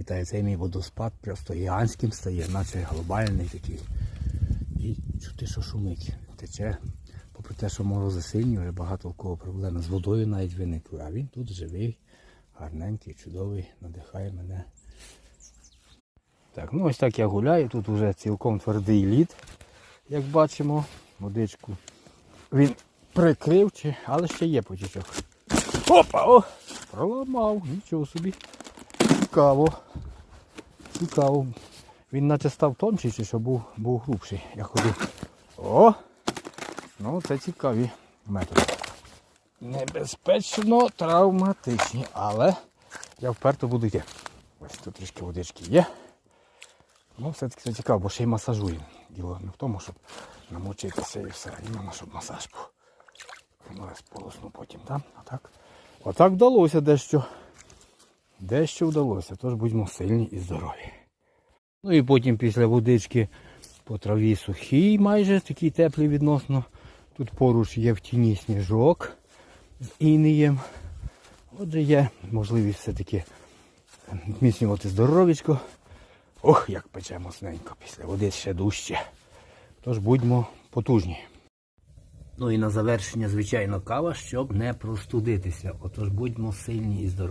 Вітаю, цей мій водоспад просто гігантським стає, наче глобальний такий. І чути, що шумить, тече. Попри те, що морози сильні, вже багато у кого проблеми з водою навіть виникли. А він тут живий, гарненький, чудовий, надихає мене. Так, ну ось так я гуляю. Тут вже цілком твердий лід, як бачимо, водичку. Він прикрив, чи- але ще є потічок. Опа! О! Проламав, нічого собі. Цікаво. Цікаво. Він наче став тонший, чи що був, був грубший. Я ходив. О! Ну, це цікаві методи. Небезпечно травматичні, але я вперто буду йти. Ось тут трішки водички є. Ну, все-таки це цікаво, бо ще й масажуємо. Діло не в тому, щоб намочитися і все. Іменно, щоб масаж був. Ну, сполосну потім там, а так. Отак вдалося дещо. Дещо вдалося, тож будьмо сильні і здорові. Ну і потім після водички по траві сухій, майже такий теплий відносно. Тут поруч є в тіні сніжок з інеєм. Отже, є можливість все-таки зміцнювати здоров'ячко. Ох, як пече моцненько після води ще дужче. Тож будьмо потужні. Ну і на завершення, звичайно, кава, щоб не простудитися. Отож будьмо сильні і здорові.